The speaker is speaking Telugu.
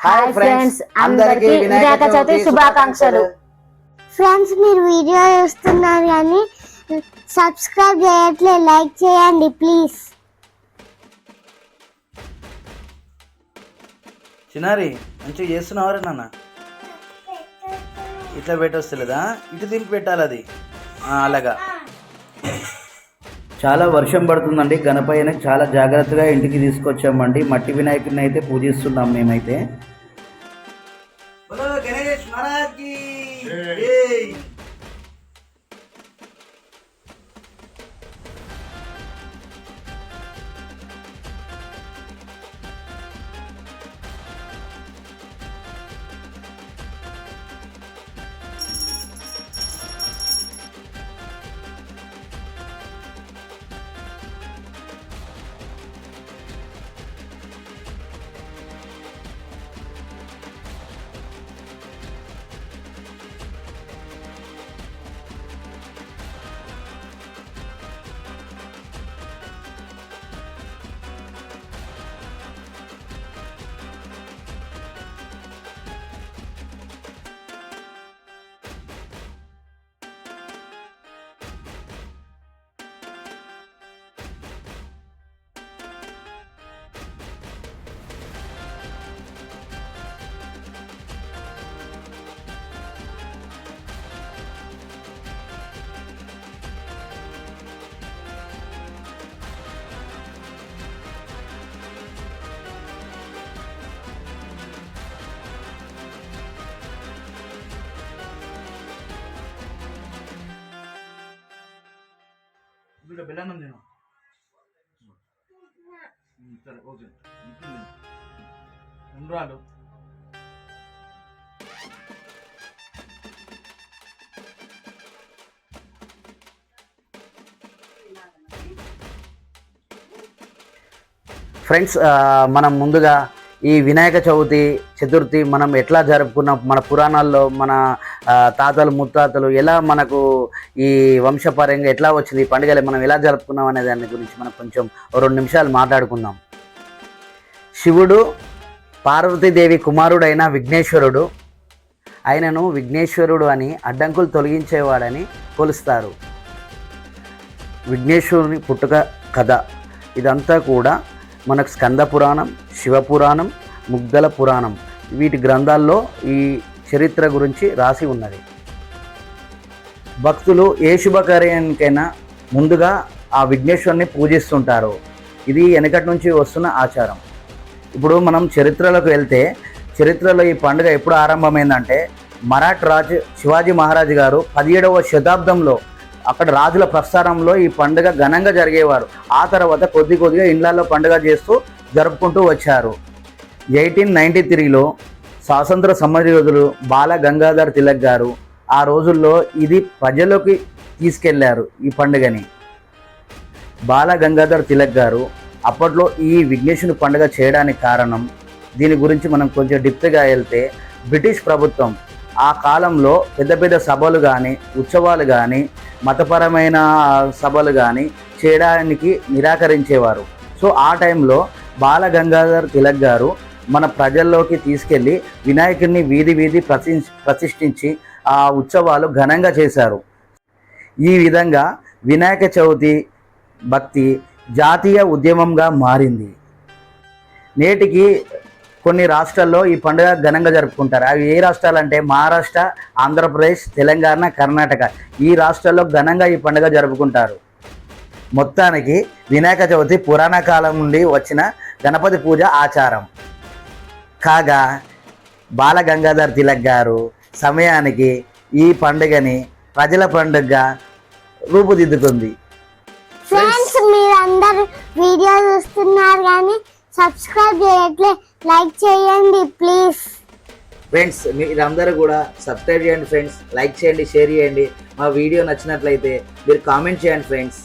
హాయ్ ఫ్రెండ్స్ అందరికీ వినాయక చవితి శుభాకాంక్షలు. ఫ్రెండ్స్ మీరు వీడియో చూస్తున్నారు కానీ సబ్స్క్రైబ్ చేయట్లేదు లైక్ చేయండి ప్లీజ్ చిన్నారి మంచిగా చేస్తున్నావారా నాన్న? ఇట్లా పెట్టొస్తలేదా? ఇటు దింపి పెట్టాలి అది. ఆ, అలాగా. చాలా వర్షం పడుతుందండి. గణపయ్యని చాలా జాగ్రత్తగా ఇంటికి తీసుకొచ్చామండి. మట్టి వినాయకుడిని అయితే పూజిస్తున్నాం మేమైతే. గణేష్ మహారాజ్కి వీళ్ళ బెల్లం నేను సరే ఓకే ఉండ్రాలు ఫ్రెండ్స్ మనం ముందుగా ఈ వినాయక చవితి చతుర్థి మనం ఎట్లా జరుపుకున్నాం? మన పురాణాల్లో మన తాతలు ముత్తాతలు ఎలా మనకు ఈ వంశపరంగా ఎట్లా వచ్చింది? ఈ పండుగలు మనం ఎలా జరుపుకున్నాం అనే దాని గురించి మనం కొంచెం ఓ రెండు నిమిషాలు మాట్లాడుకుందాం. శివుడు పార్వతీదేవి కుమారుడైన విఘ్నేశ్వరుడు ఆయనను విఘ్నేశ్వరుడు అని అడ్డంకులు తొలగించేవాడని కొలుస్తారు. విఘ్నేశ్వరుని పుట్టుక కథ. ఇదంతా కూడా మనకు స్కంద పురాణం శివపురాణం ముగ్ధల పురాణం. వీటి గ్రంథాల్లో ఈ చరిత్ర గురించి రాసి ఉన్నది. భక్తులు ఏ శుభకార్యానికైనా ముందుగా ఆ విఘ్నేశ్వరుని పూజిస్తుంటారు. ఇది వెనకటి నుంచి వస్తున్న ఆచారం. ఇప్పుడు మనం చరిత్రలోకి వెళ్తే చరిత్రలో ఈ పండుగ ఎప్పుడు ఆరంభమైందంటే మరాఠ్ రాజు శివాజీ మహారాజు గారు పదిహేడవ శతాబ్దంలో అక్కడ రాజుల ప్రస్థానంలో ఈ పండుగ ఘనంగా జరిగేవారు. ఆ తర్వాత కొద్ది కొద్దిగా ఇండ్లలో పండుగ చేస్తూ జరుపుకుంటూ వచ్చారు. ఎయిటీన్ నైంటీ త్రీలో స్వాతంత్ర సమరయోధులు బాల గంగాధర్ తిలక్ గారు ఆ రోజుల్లో ఇది ప్రజలోకి తీసుకెళ్ళారు ఈ పండుగని. బాల గంగాధర్ తిలక్ గారు అప్పట్లో ఈ విఘ్నేశుని పండుగ చేయడానికి కారణం దీని గురించి మనం కొంచెం డిప్త్గా వెళ్తే బ్రిటిష్ ప్రభుత్వం ఆ కాలంలో పెద్ద పెద్ద సభలు కానీ ఉత్సవాలు కానీ మతపరమైన సభలు కానీ చేయడానికి నిరాకరించేవారు. సో ఆ టైంలో బాల గంగాధర్ తిలక్ గారు మన ప్రజల్లోకి తీసుకెళ్ళి వినాయకుడిని వీధి వీధి ప్రతి ప్రతిష్ఠించి ఆ ఉత్సవాలు ఘనంగా చేశారు. ఈ విధంగా వినాయక చవితి భక్తి జాతీయ ఉద్యమంగా మారింది. నేటికి కొన్ని రాష్ట్రాల్లో ఈ పండుగ ఘనంగా జరుపుకుంటారు. అవి ఏ రాష్ట్రాలు అంటే మహారాష్ట్ర ఆంధ్రప్రదేశ్ తెలంగాణ కర్ణాటక. ఈ రాష్ట్రాల్లో ఘనంగా ఈ పండుగ జరుపుకుంటారు. మొత్తానికి వినాయక చవితి పురాణ కాలం నుండి వచ్చిన గణపతి పూజ ఆచారం. కాగా బాల గంగాధర్ తిలక్ గారు సమయానికి ఈ పండుగని ప్రజల పండుగగా రూపుదిద్దుకుంది ఫ్రెండ్స్ మీరందరూ వీడియో చూస్తున్నారు కానీ సబ్స్క్రైబ్ చేయట్లేదు లైక్ చేయండి ప్లీజ్ ఫ్రెండ్స్ మీరందరూ కూడా సబ్స్క్రైబ్ చేయండి ఫ్రెండ్స్ లైక్ చేయండి షేర్ చేయండి. మా వీడియో నచ్చినట్లయితే మీరు కామెంట్ చేయండి ఫ్రెండ్స్